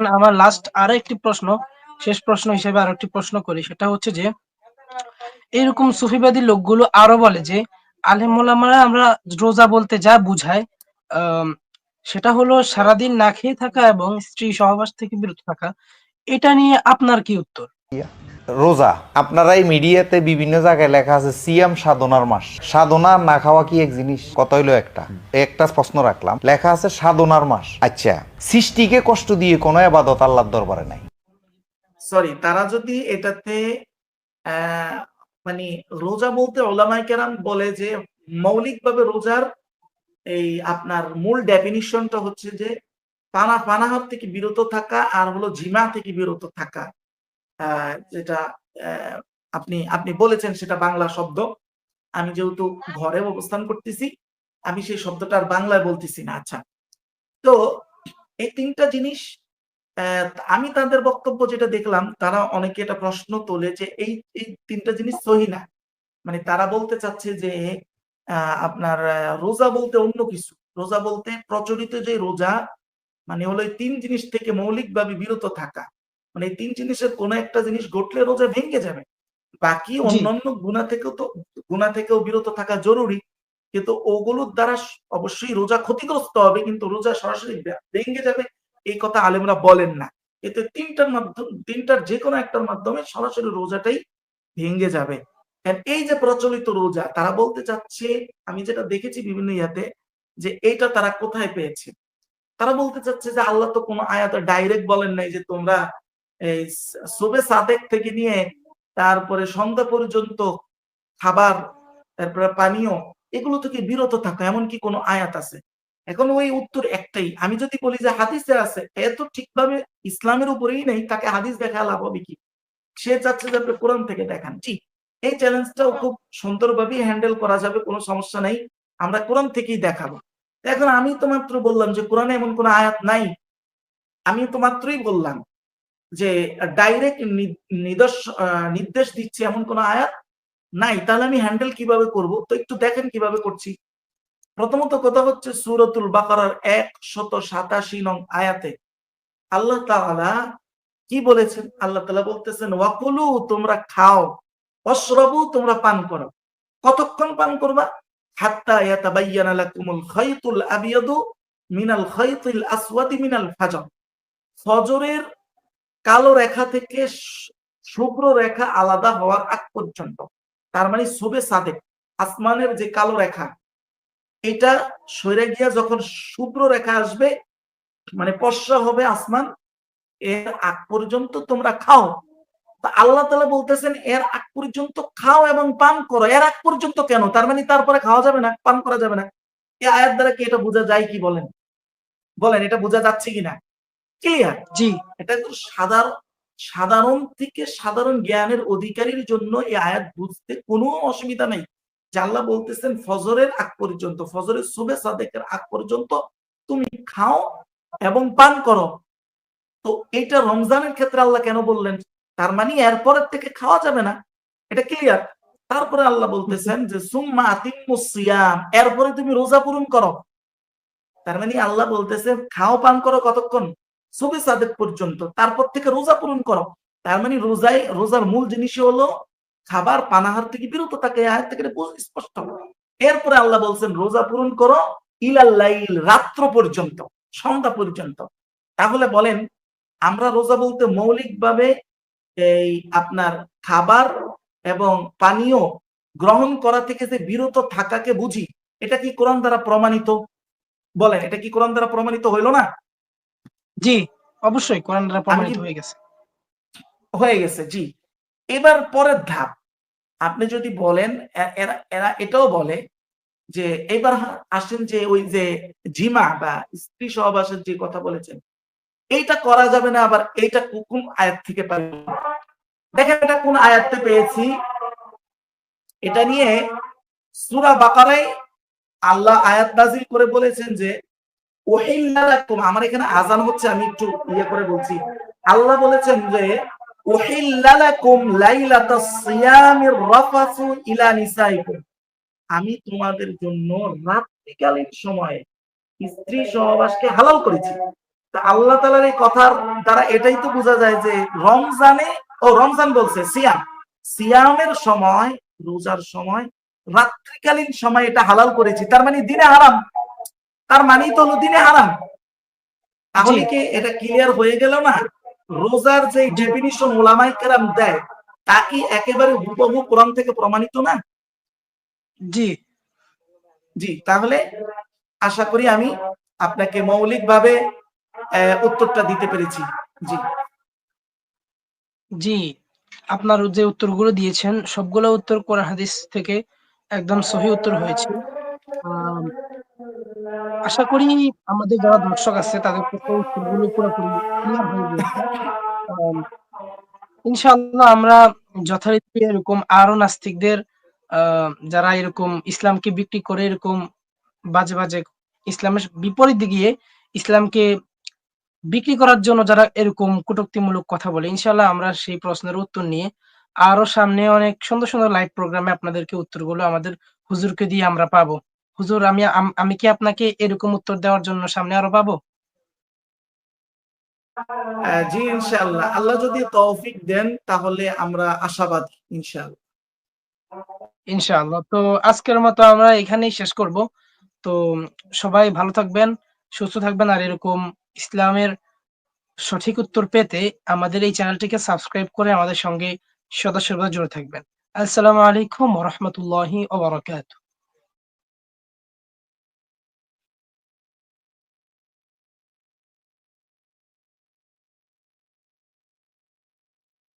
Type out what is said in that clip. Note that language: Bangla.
আমার লাস্ট আরও একটি প্রশ্ন, শেষ প্রশ্ন হিসেবে আরও একটি প্রশ্ন করি। সেটা হচ্ছে যে, এইরকম সুফিবাদী লোকগুলো আরও বলে যে, আলেমোলামারা আমরা রোজা বলতে যা বুঝায় সেটা হলো সারাদিন না খেয়ে থাকা এবং স্ত্রী সহবাস থেকে বিরত থাকা। এটা নিয়ে আপনার কি উত্তর? রোজা। আপনারা এই মিডিয়াতে বিভিন্ন জায়গায় লেখা আছে, সিয়াম সাধনার মাস। সাধনা না খাওয়া কি এক জিনিস? কত হইল একটা। একটা প্রশ্ন রাখলাম। লেখা আছে, সাধনার মাস। আচ্ছা সৃষ্টিকে কষ্ট দিয়ে কোনো আবাদত আল্লাহর দরবারে নাই। সরি তারা যদি এটাতে মানে রোজা বলতে ওলামাই কেরাম বলে যে, মৌলিকভাবে রোজার এই আপনার মূল ডেফিনিশনটা হচ্ছে যে, পানা, পানাহার থেকে বিরত থাকা আর হলো জিমা থেকে বিরত থাকা। যেটা আপনি আপনি বলেছেন সেটা বাংলা শব্দ। আমি যেহেতু ঘরে অবস্থান করতেছি, আমি সেই শব্দটা আর বাংলায় বলতেছি না। আচ্ছা তো এই তিনটা জিনিস আমি তাদের বক্তব্য যেটা দেখলাম, তারা অনেকে এটা প্রশ্ন তোলে যে এই এই তিনটা জিনিস সহি না। মানে তারা বলতে চাচ্ছে যে আপনার রোজা বলতে অন্য কিছু। রোজা বলতে প্রচলিত যে রোজা মানে হলো তিন জিনিস থেকে মৌলিকভাবে বিরত থাকা। মানে এই তিন জিনিসের কোন একটা জিনিস ঘটলে রোজা ভেঙে যাবে। বাকি অন্যান্য গুণা থেকেও তো গুণা থেকেও বিরত থাকা জরুরি। কিন্তু ওগুলোর দ্বারা অবশ্যই রোজা ক্ষতিগ্রস্ত হবে কিন্তু রোজা সরাসরি ভেঙে যাবে এই কথা আলেমরা বলেন না। এতে তিনটার মাধ্যম তিনটার যে কোনো একটার মাধ্যমে সরাসরি রোজাটাই ভেঙে যাবে। এই যে প্রচলিত রোজা তারা বলতে চাচ্ছে আমি যেটা দেখেছি বিভিন্ন ইয়াতে যে এইটা তারা কোথায় পেয়েছে? তারা বলতে চাচ্ছে যে আল্লাহ তো কোনো আয়াতে ডাইরেক্ট বলেন নাই যে তোমরা এই সুবে সাদেক থেকে নিয়ে তারপরে সন্ধ্যা পর্যন্ত খাবার, তারপরে পানীয়, এগুলো থেকে বিরত থাকা, এমনকি কোনো আয়াত আছে। এখন ওই উত্তর একটাই। আমি যদি বলি যে হাদিসে আছে এ তো ঠিকভাবে ইসলামের উপরেই নেই, তাকে হাদিস দেখা লাভ হবে কি? সে চাচ্ছে যে আপনি কোরআন থেকে দেখান। জি, এই চ্যালেঞ্জটাও খুব সুন্দরভাবে হ্যান্ডেল করা যাবে, কোনো সমস্যা নেই। আমরা কোরআন থেকেই দেখাবো। এখন আমি তো মাত্র বললাম যে কোরআনে এমন কোনো আয়াত নাই। আমি তো মাত্রই বললাম যে ডাইরেক্ট নির্দেশ নির্দেশ দিচ্ছে এমন কোনো আয়াত নাই। তাহলে আমি হ্যান্ডেল কীভাবে করব? তো একটু দেখেন কীভাবে করছি। প্রথমত কথা হচ্ছে সুরতুল বাকারার এক শত সাতাশি নং আয়াতে আল্লাহ তাআলা কি বলেছেন? আল্লাহ তালা বলতেছেন, ওয়াকুলু, তোমরা খাও। অশ্রবু তোমরা পান করো। কতক্ষণ পান করবা? হাত্তা ইয়াতাবাইয়ানা লাকুমুল খাইতুল আবিয়াদু মিনাল খাইতুল আসওয়াদি মিনাল ফাজর। ফজরের কালো রেখা থেকে শুভ্র রেখা আলাদা হওয়ার আগ পর্যন্ত। তার মানে শুভে সাদেক। আসমানের যে কালো রেখা, এটা সরে গিয়া যখন শুভ্র রেখা আসবে মানে পশ্চা হবে আসমান, এর আগ পর্যন্ত তোমরা খাও। তা আল্লাহ তালা বলতেছেন, এর আগ পর্যন্ত খাও এবং পান করো। এর আগ পর্যন্ত কেন? তার মানে তারপরে খাওয়া যাবে না, পান করা যাবে না। এ আয়াত দ্বারা কি এটা বোঝা যায় কি বলেন? বলেন, এটা বোঝা যাচ্ছে কিনা? ক্লিয়ার জি। এটা একটু সাধারণ সাধারণ থেকে সাধারণ জ্ঞানের অধিকারীর জন্য এই আয়াত বুঝতে কোনো অসুবিধা নেই। যে আল্লাহ বলতেছেন ফজরের আগ পর্যন্ত ফজরের শুভে সাদেকের আগ পর্যন্ত তুমি খাও এবং পান করো। তো এটা রমজানের ক্ষেত্রে আল্লাহ কেন বললেন? তার মানে এরপরের থেকে খাওয়া যাবে না। এটা ক্লিয়ার তারপরে আল্লাহ বলতেছেন যে সুম্মা আতিম্মুস সিয়াম এরপরে তুমি রোজা পূরণ করো। তার মানে আল্লাহ বলতেছে খাও পান করো কতক্ষণ? সুবে সাদেক পর্যন্ত। তারপর থেকে রোজা পূরণ করো। তার মানে রোজাই, রোজার মূল জিনিসই হলো খাবার, পানাহার থেকে বিরত থাকে। আয়াত থেকে স্পষ্ট। এরপরে আল্লাহ বলছেন, রোজা পূরণ করো ইলাল্লাইল রাত্র পর্যন্ত, সন্ধ্যা পর্যন্ত। তাহলে বলেন, আমরা রোজা বলতে মৌলিকভাবে এই আপনার খাবার এবং পানীয় গ্রহণ করা থেকে যে বিরত থাকাকে বুঝি, এটা কি কোরআন দ্বারা প্রমাণিত? বলেন, এটা কি কোরআন দ্বারা প্রমাণিত হইল না? জি অবশ্যই কোরআন দ্বারা প্রমাণিত হয়ে গেছে। হয়ে গেছে জি। এবার পরের ধাপ। আপনি যদি বলেন এরা এরা এটাও বলে যে এবার আসেন যে ওই যে জিমা বা স্ত্রী সহবাসের যে কথা বলেছেন এইটা করা যাবে না আবার এইটা কোন আয়াত থেকে পাবে দেখেন এটা কোন আয়াতে পেয়েছি। এটা নিয়ে সুরা বাকারায় আল্লাহ আয়াত নাজিল করে বলেছেন যে আমার এখানে আজান হচ্ছে, আমি একটু ইয়ে করে বলছি। আল্লাহ বলেছেন যে আমি তোমাদের জন্য রাত্রিকালীন সময়ে স্ত্রী সহবাসকে হালাল করেছি। তা আল্লাহ তালার এই কথার দ্বারা এটাই তো বোঝা যায় যে, রমজানে, ও রমজান বলছে সিয়াম। সিয়ামের সময়, রোজার সময়, রাত্রিকালীন সময় এটা হালাল করেছি। তার মানে দিনে হারাম। তার মানেই তো হলো দিনে হারাম। তাহলে কি এটা ক্লিয়ার হয়ে গেল না? রোজার যে ডেফিনিশন ওলামাই কেরাম দেয় তা কি একেবারে হুবহু কোরআন থেকে প্রমাণিত না? জি। জি তাহলে আশা করি আমি আপনাকে মৌলিকভাবে উত্তরটা দিতে পেরেছি। জি। জি আপনার যে উত্তরগুলো দিয়েছেন সবগুলো উত্তর কোরআন হাদিস থেকে একদম সহি উত্তর হয়েছে। আশা করি আমাদের যারা দর্শক আছে, তাদের পক্ষে পুরোপুরি আমরা যথারীতি এরকম আরও নাস্তিকদের যারা এরকম ইসলামকে বিক্রি করে এরকম বাজে বাজে ইসলামের বিপরীত গিয়ে ইসলামকে বিক্রি করার জন্য যারা এরকম কটূক্তিমূলক কথা বলে, ইনশাআল্লাহ আমরা সেই প্রশ্নের উত্তর নিয়ে আরও সামনে অনেক সুন্দর সুন্দর লাইভ প্রোগ্রামে আপনাদেরকে উত্তরগুলো আমাদের হুজুরকে দিয়ে আমরা পাবো। হুজুর আমি আমি কি আপনাকে এরকম উত্তর দেওয়ার জন্য সামনে আরও পাবো? আহ, জি ইনশাআল্লাহ। আল্লাহ যদি তৌফিক দেন তাহলে আমরা আশাবাদী ইনশাআল্লাহ। ইনশাআল্লাহ। তো আজকের মতো আমরা এখানেই শেষ করব। তো সবাই ভালো থাকবেন সুস্থ থাকবেন আর এরকম ইসলামের সঠিক উত্তর পেতে আমাদের এই চ্যানেলটিকে সাবস্ক্রাইব করে আমাদের সঙ্গে সদস্যরা জুড়ে থাকবেন। আসসালামু আলাইকুম রাহমাতুল্লাহি ওয়া বারাকাতুহু।